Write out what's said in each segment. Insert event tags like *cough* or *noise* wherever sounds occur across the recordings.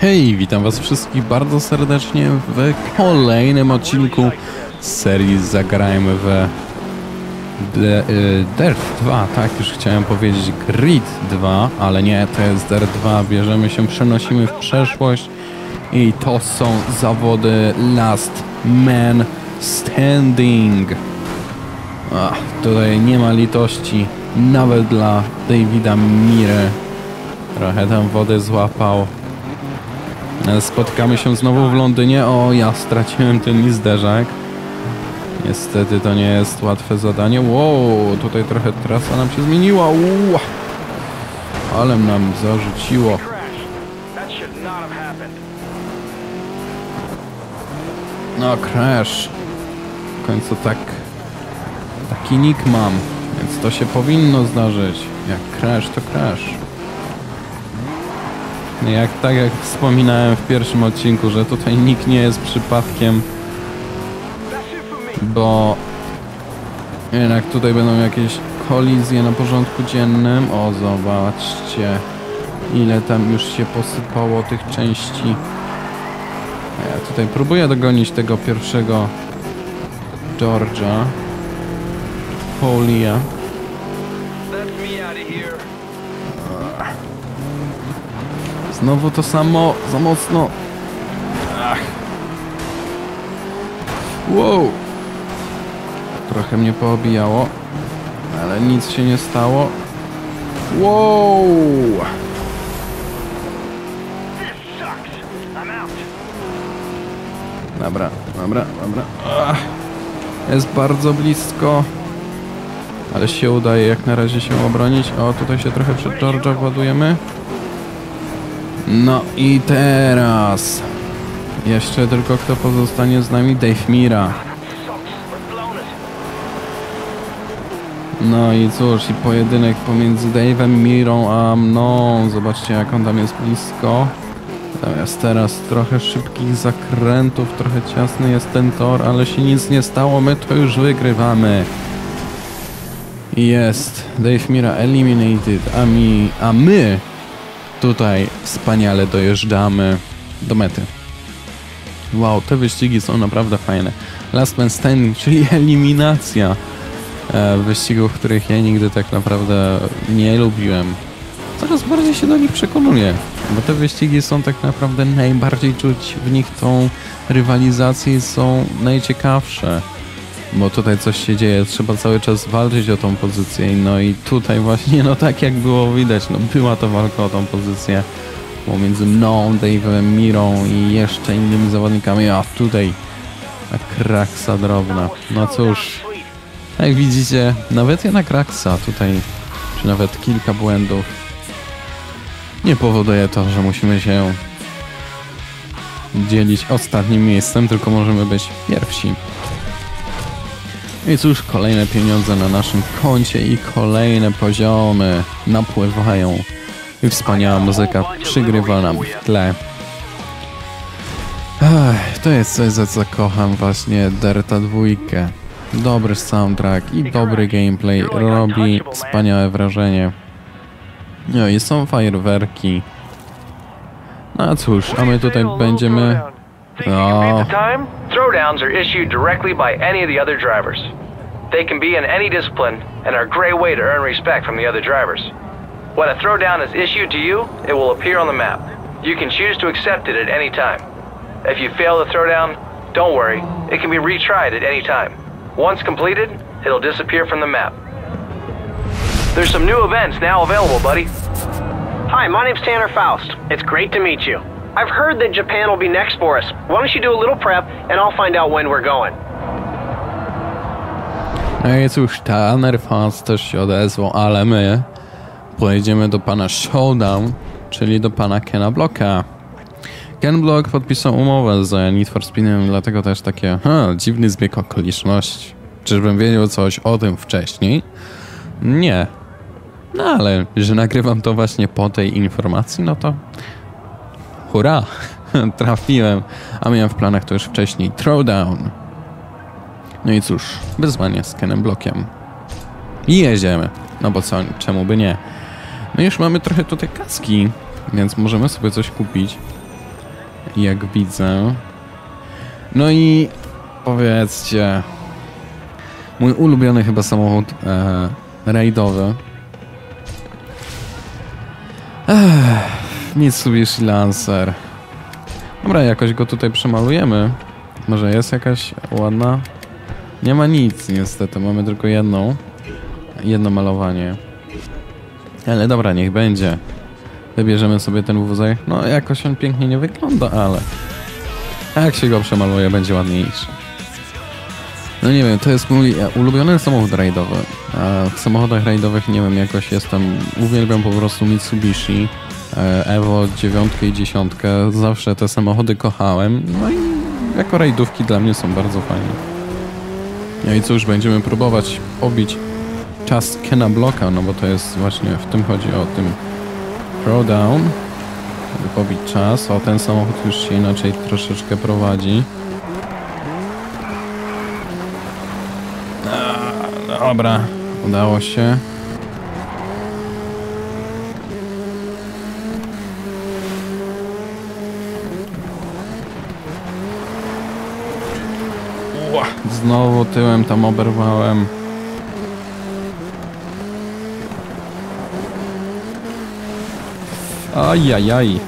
Hej, witam was wszystkich bardzo serdecznie w kolejnym odcinku serii Zagrajmy w D- y, Dirt 2, tak już chciałem powiedzieć Grid 2, ale nie, to jest Dirt 2, bierzemy się, przenosimy w przeszłość i to są zawody Last Man Standing. Ach, tutaj nie ma litości, nawet dla Davida Miry. Trochę tam wodę złapał. Spotkamy się znowu w Londynie. O, ja straciłem ten zderzak. Niestety to nie jest łatwe zadanie. Wow, tutaj trochę trasa nam się zmieniła. Ua. Ale nam zarzuciło. No, crash. W końcu tak... Taki nick mam, więc to się powinno zdarzyć. Jak crash, to crash. Jak, tak jak wspominałem w pierwszym odcinku, że tutaj nikt nie jest przypadkiem, bo jednak tutaj będą jakieś kolizje na porządku dziennym. O, zobaczcie, ile tam już się posypało tych części. Ja tutaj próbuję dogonić tego pierwszego George'a. Here. Znowu to samo, za mocno. Ach. Wow. Trochę mnie poobijało, ale nic się nie stało. Wow. Dobra, dobra, dobra. Ach. Jest bardzo blisko. Ale się udaje jak na razie się obronić. O, tutaj się trochę przed George'a władujemy. No i teraz. Jeszcze tylko kto pozostanie z nami? Dave Mira. No i cóż, i pojedynek pomiędzy Dave'em, Mirą a mną. Zobaczcie jak on tam jest blisko. Natomiast teraz trochę szybkich zakrętów, trochę ciasny jest ten tor, ale się nic nie stało, my to już wygrywamy. Jest Dave Mira eliminated, a, mi, a my tutaj wspaniale dojeżdżamy do mety. Wow, te wyścigi są naprawdę fajne. Last Man Standing, *laughs* czyli eliminacja e, wyścigów, których ja nigdy tak naprawdę nie lubiłem. Coraz bardziej się do nich przekonuję, bo te wyścigi są tak naprawdę najbardziej czuć w nich tą rywalizację i są najciekawsze. Bo tutaj coś się dzieje, trzeba cały czas walczyć o tą pozycję. No i tutaj właśnie, no tak jak było widać, no była to walka o tą pozycję pomiędzy mną, Dave'em, Mirą i jeszcze innymi zawodnikami, a tutaj ta kraksa drobna. No cóż, jak widzicie, nawet jedna kraksa tutaj, czy nawet kilka błędów nie powoduje to, że musimy się dzielić ostatnim miejscem, tylko możemy być pierwsi. I cóż, kolejne pieniądze na naszym koncie i kolejne poziomy napływają. I wspaniała muzyka przygrywa nam w tle. Ech, to jest coś, za co kocham właśnie Derta dwójkę. Dobry soundtrack i dobry gameplay robi wspaniałe wrażenie. No i są fajerwerki. No a cóż, a my tutaj będziemy... Think you can beat the time? Throwdowns are issued directly by any of the other drivers. They can be in any discipline and are a great way to earn respect from the other drivers. When a throwdown is issued to you, it will appear on the map. You can choose to accept it at any time. If you fail the throwdown, don't worry, it can be retried at any time. Once completed, it'll disappear from the map. There's some new events now available, buddy. Hi, my name's Tanner Faust. It's great to meet you. I've heard that Japan will be next for us. Why don't you do a little prep and I'll find out when we're going? no i cóż, Tanner Fans też się odezwał, ale my pojedziemy do pana Showdown, czyli do pana Kena Blocka. Ken Block podpisał umowę z Need for Speedem, dlatego też takie ha, dziwny zbieg okoliczności. Czyżbym wiedział coś o tym wcześniej? Nie. No ale, że nagrywam to właśnie po tej informacji, no to hurra, *laughs* trafiłem. A miałem w planach to już wcześniej. Throwdown. No i cóż, wyzwanie z Kenem Blockiem. I jedziemy. No bo co, czemu by nie? No już mamy trochę tutaj kaski, więc możemy sobie coś kupić. Jak widzę. No i powiedzcie, mój ulubiony chyba samochód e, rajdowy. Ech, Mitsubishi Lancer. Dobra, jakoś go tutaj przemalujemy. Może jest jakaś ładna? Nie ma nic niestety, mamy tylko jedną. Jedno malowanie. Ale dobra, niech będzie. Wybierzemy sobie ten wózek. No jakoś on pięknie nie wygląda, ale... Jak się go przemaluje, będzie ładniejszy. No nie wiem, to jest mój ulubiony samochód rajdowy. A w samochodach rajdowych nie wiem, jakoś jestem... Uwielbiam po prostu Mitsubishi. Evo 9 i 10. Zawsze te samochody kochałem. No i jako rajdówki dla mnie są bardzo fajne. No i cóż, będziemy próbować pobić czas Kena Blocka, no bo to jest właśnie, w tym chodzi o tym throwdown, żeby pobić czas. O, ten samochód już się inaczej troszeczkę prowadzi. Dobra, udało się. Znowu tyłem tam oberwałem. Ajajaj.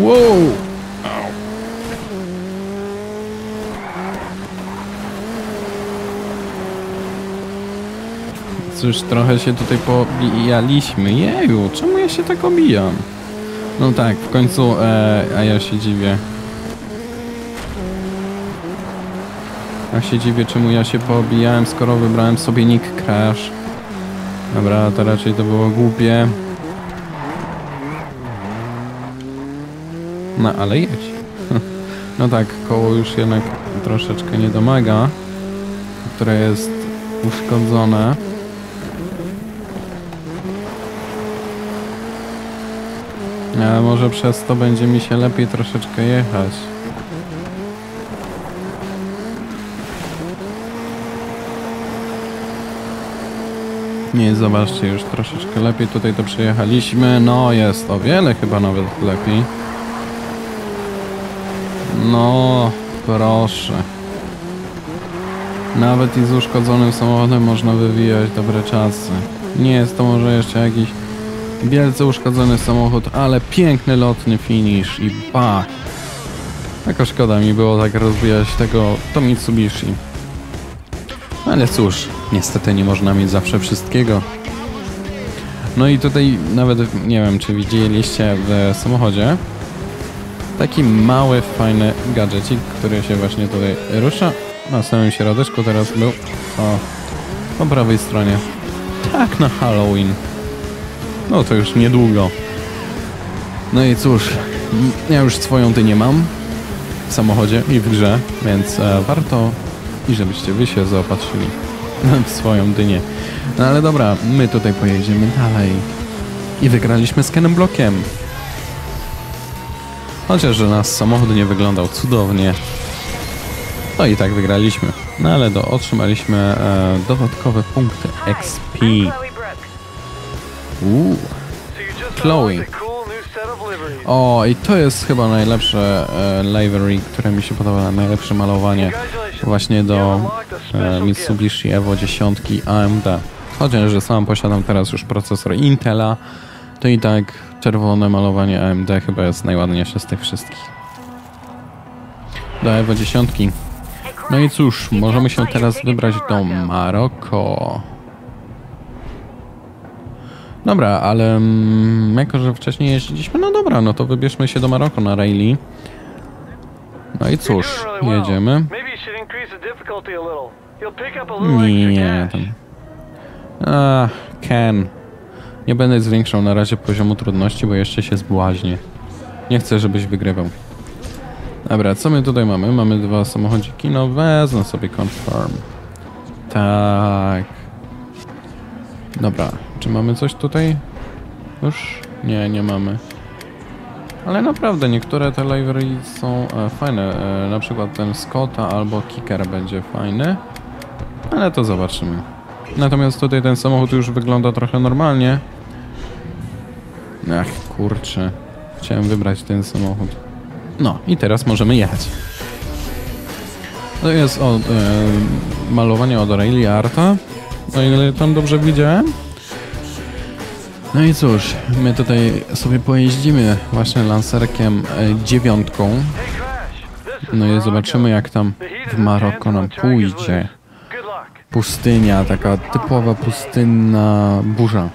Wow! Cóż, trochę się tutaj pobijaliśmy. Jeju, czemu ja się tak obijam? No tak, w końcu, e, a ja się dziwię. Ja się dziwię, czemu ja się poobijałem, skoro wybrałem sobie nick Crash. Dobra, to raczej to było głupie. No, ale jedź. *laughs* No tak, koło już jednak troszeczkę nie domaga, które jest uszkodzone. Ale może przez to będzie mi się lepiej troszeczkę jechać. Nie, zobaczcie, już troszeczkę lepiej tutaj to przejechaliśmy. No, jest o wiele chyba nawet lepiej. No, proszę. Nawet i z uszkodzonym samochodem można wywijać dobre czasy. Nie jest to może jeszcze jakiś wielce uszkodzony samochód, ale piękny lotny finish i ba! Taka szkoda mi było tak rozwijać tego to Mitsubishi. Ale cóż, niestety nie można mieć zawsze wszystkiego. No i tutaj nawet nie wiem, czy widzieliście w samochodzie taki mały, fajny gadżecik, który się właśnie tutaj rusza. Na samym środeczku teraz był. O, po prawej stronie. Tak na Halloween. No to już niedługo. No i cóż, ja już swoją dynię mam w samochodzie i w grze, więc e, warto i żebyście wy się zaopatrzyli swoją dynię. No ale dobra, my tutaj pojedziemy dalej. I wygraliśmy z Kenem Blockiem. Chociaż, że nasz samochód nie wyglądał cudownie. No i tak wygraliśmy. No ale do, otrzymaliśmy e, dodatkowe punkty XP. Uuu. Chloe. O, i to jest chyba najlepsze e, livery, które mi się podoba, najlepsze malowanie. Właśnie do e. Mitsubishi Evo 10 AMD. Chociaż, że sam posiadam teraz już procesor Intela, to i tak czerwone malowanie AMD chyba jest najładniejsze z tych wszystkich. Do Evo 10. No i cóż, możemy się teraz wybrać do Maroko. Dobra, ale mm, jako, że wcześniej jeździliśmy, no dobra, no to wybierzmy się do Maroko na Rayleigh. No i cóż, jedziemy. Increase the difficulty a little. You'll pick up a little Nie, extra tam. cash. A, Ken. Nie będę zwiększał na razie poziomu trudności, bo jeszcze się zbłaźnię. Nie chcę, żebyś wygrywał. Dobra, co my tutaj mamy? Mamy dwa samochodziki, no wezmę sobie confirm. Tak. Dobra, czy mamy coś tutaj? Już? Nie, nie mamy. Ale naprawdę niektóre te livery są e, fajne. E, na przykład ten Scotta albo Kicker będzie fajny. Ale to zobaczymy. Natomiast tutaj ten samochód już wygląda trochę normalnie. Ach, kurczę. Chciałem wybrać ten samochód. No i teraz możemy jechać. To jest od, e, malowanie od Rayleigh Arta, o ile tam dobrze widziałem. No i cóż, my tutaj sobie pojeździmy właśnie lancerkiem e, dziewiątką. No i zobaczymy jak tam w Maroko nam pójdzie. Pustynia, taka typowa pustynna burza.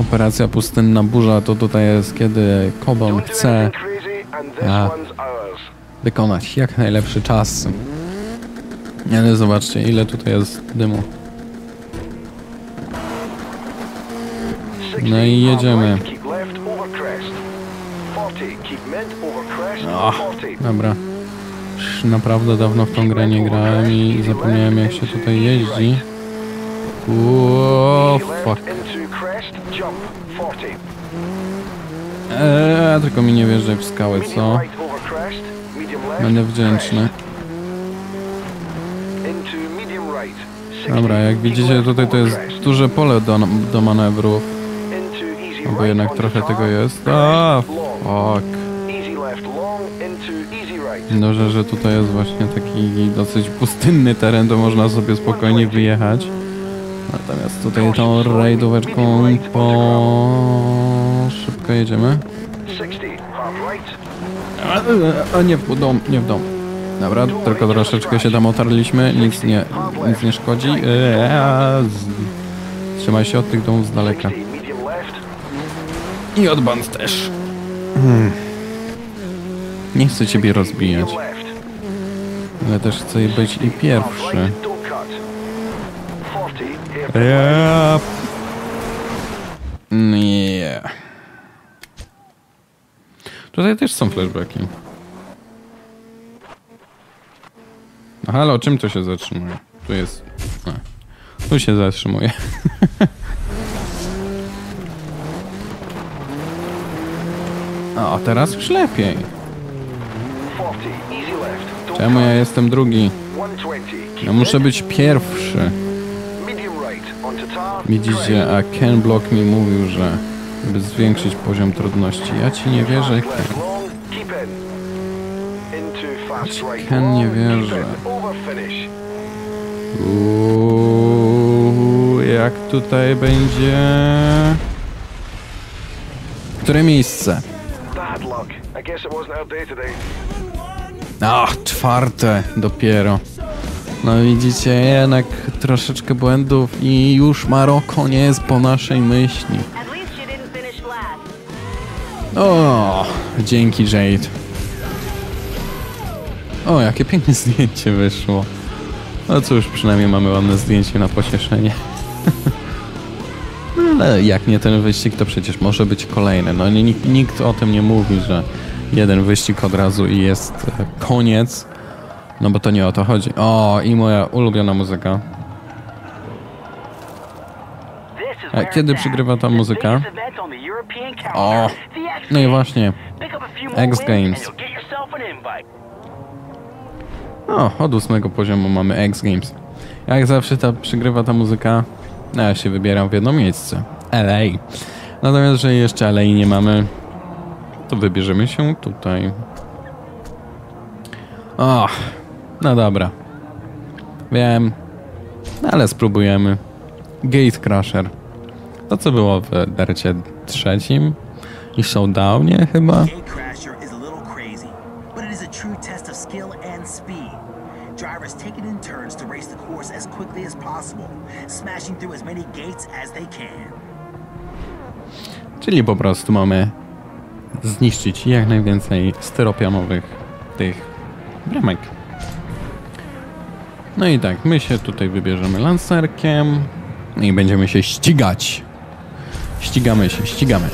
Operacja pustynna burza to tutaj jest kiedy Kobon chce Ja. wykonać jak najlepszy czas. Ale zobaczcie ile tutaj jest dymu. No i jedziemy. O, dobra. Już naprawdę dawno w tą grę nie grałem i zapomniałem jak się tutaj jeździ. Ło, fuck. Eee, tylko mi nie wierzę w skały, co? Będę wdzięczny. Dobra, jak widzicie tutaj to jest duże pole do, do manewrów. Bo jednak trochę tego jest. A, fuck. Dobrze, że tutaj jest właśnie taki dosyć pustynny teren, to można sobie spokojnie wyjechać. Natomiast tutaj tą rajdóweczką po... szybko jedziemy. A nie w dom, nie w dom. Dobra, tylko troszeczkę się tam otarliśmy, nic nie, nic nie szkodzi. Eee, z- Trzymaj się od tych domów z daleka. I od band też. Hmm. Nie chcę ciebie rozbijać, ale też chcę być i pierwszy. Yep. Nie. Tutaj też są flashbacki. No halo, czym to się zatrzymuje? Tu jest... A, tu się zatrzymuje. *laughs* O, teraz już lepiej. Czemu ja jestem drugi? Ja muszę być pierwszy. Widzicie, a Ken Block mi mówił, że by zwiększyć poziom trudności. Ja ci nie wierzę, Ken. Ken nie wierzę. Uuu, jak tutaj będzie... Które miejsce? Ach, czwarte dopiero. No widzicie, jednak troszeczkę błędów i już Maroko nie jest po naszej myśli. O, dzięki Jade. O, jakie piękne zdjęcie wyszło. No cóż, przynajmniej mamy ładne zdjęcie na pocieszenie. *laughs* Ale jak nie ten wyścig, to przecież może być kolejny. No nikt, nikt o tym nie mówi, że jeden wyścig od razu i jest e, koniec. No bo to nie o to chodzi. O, i moja ulubiona muzyka. A where kiedy przygrywa ta muzyka? O, no i właśnie. X Games. O, od ósmego poziomu mamy X Games. Jak zawsze ta przygrywa ta muzyka, ja się wybieram w jedno miejsce. LA. Natomiast, jeżeli jeszcze LA nie mamy, to wybierzemy się tutaj. O, no dobra. Wiem, ale spróbujemy. Gate Crusher. To co było w dercie trzecim i showdownie chyba? Czyli po prostu mamy zniszczyć jak najwięcej styropianowych tych bramek. No i tak, my się tutaj wybierzemy lancerkiem i będziemy się ścigać. Ścigamy się, ścigamy.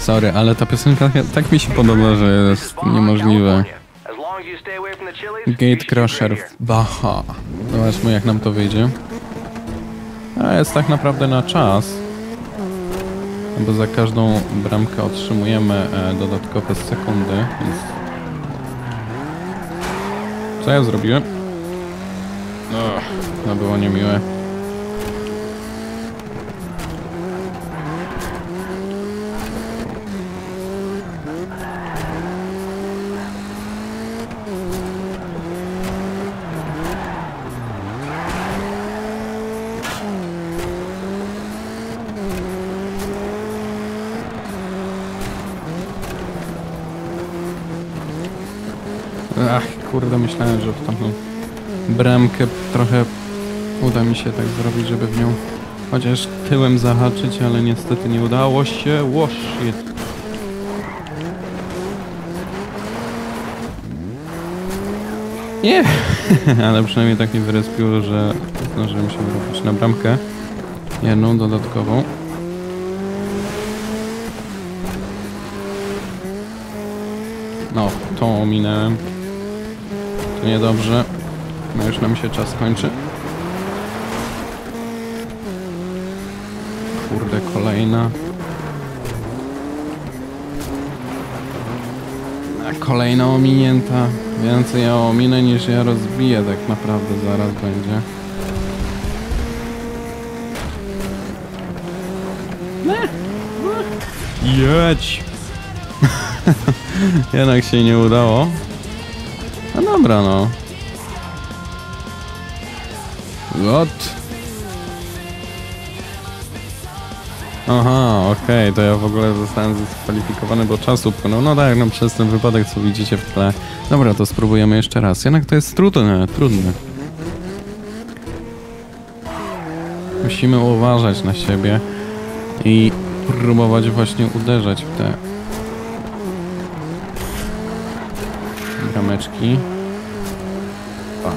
Sorry, ale ta piosenka tak mi się podoba, że jest niemożliwe. Gate Crusher w Baha. Zobaczmy jak nam to wyjdzie. A jest tak naprawdę na czas. bo za każdą bramkę otrzymujemy e, dodatkowe sekundy, więc... Co ja zrobiłem? Och, to było niemiłe. Ach, kurde, myślałem, że w tamtą bramkę trochę uda mi się tak zrobić, żeby w nią chociaż tyłem zahaczyć, ale niestety nie udało się. Ło, shit. Nie, *laughs* ale przynajmniej tak mi wyrespiło, że zdążyłem się wyrobić na bramkę. Jedną dodatkową. No, tą ominąłem. Niedobrze. No już nam się czas kończy. Kurde, kolejna. A kolejna ominięta. Więcej ja ominę niż ja rozbiję tak naprawdę zaraz będzie. Jedź! *laughs* Jednak się nie udało. No dobra, no. Lot. Aha, okej, to ja w ogóle zostałem dyskwalifikowany, bo czas upłynął. No tak, no przez ten wypadek, co widzicie w tle. Dobra, to spróbujemy jeszcze raz. Jednak to jest trudne, trudne. Musimy uważać na siebie i próbować właśnie uderzać w te brameczki. Pach.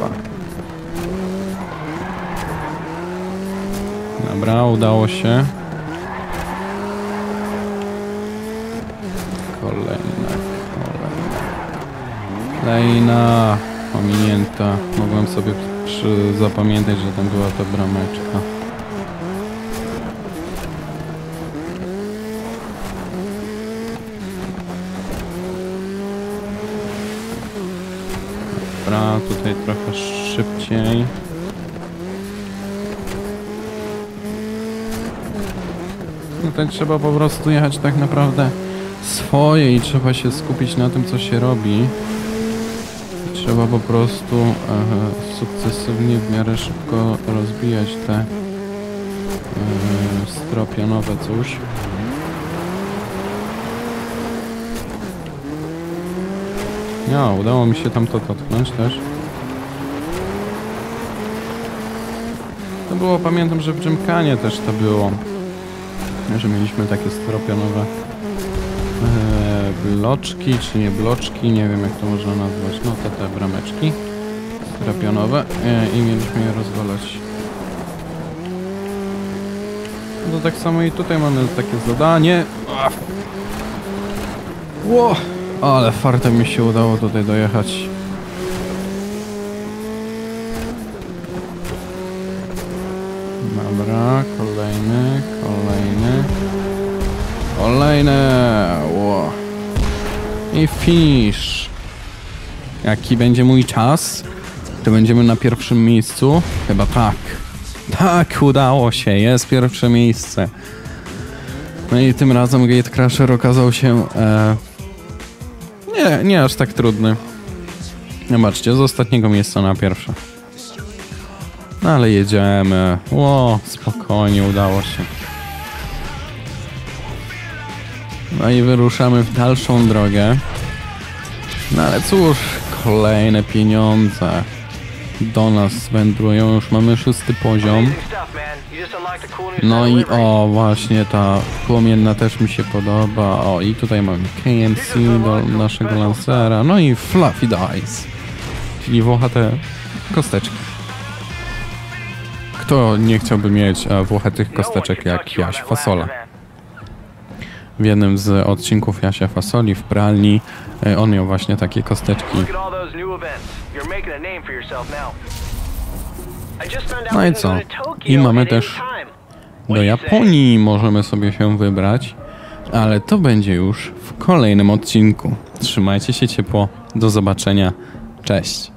Pach. Dobra, udało się. Kolejna, kolejna. Kolejna. Ominięta. Mogłem sobie zapamiętać, że tam była ta brameczka. Dobra, tutaj trochę szybciej. No to trzeba po prostu jechać tak naprawdę swoje i trzeba się skupić na tym, co się robi. Trzeba po prostu e, sukcesywnie w miarę szybko rozbijać te e, stropionowe coś. No, udało mi się tam to dotknąć też. To było, pamiętam, że w Gymkanie też to było. Że mieliśmy takie stropionowe e, bloczki, czy nie bloczki, nie wiem jak to można nazwać. No te, te brameczki stropionowe e, i mieliśmy je rozwalać. No tak samo i tutaj mamy takie zadanie. Ło! Ale fartem mi się udało tutaj dojechać. Dobra, kolejny, kolejny. Kolejne! Ło. I finish. Jaki będzie mój czas? Czy będziemy na pierwszym miejscu? Chyba tak. Tak, udało się. Jest pierwsze miejsce. No i tym razem Gatecrasher okazał się e, nie, nie aż tak trudny. Zobaczcie, z ostatniego miejsca na pierwsze. No ale jedziemy. Ło, spokojnie, udało się. No i wyruszamy w dalszą drogę. No ale cóż, kolejne pieniądze do nas wędrują. Już mamy szósty poziom. No i o, właśnie ta płomienna też mi się podoba. O, i tutaj mamy KMC do naszego lancera. No i Fluffy Dice, czyli włochate kosteczki. Kto nie chciałby mieć e, włochatych kosteczek jak Jaś Fasola? W jednym z odcinków Jasia Fasoli w pralni e, on miał właśnie takie kosteczki. No i co? I mamy też do Japonii możemy sobie się wybrać, ale to będzie już w kolejnym odcinku. Trzymajcie się ciepło, do zobaczenia, cześć.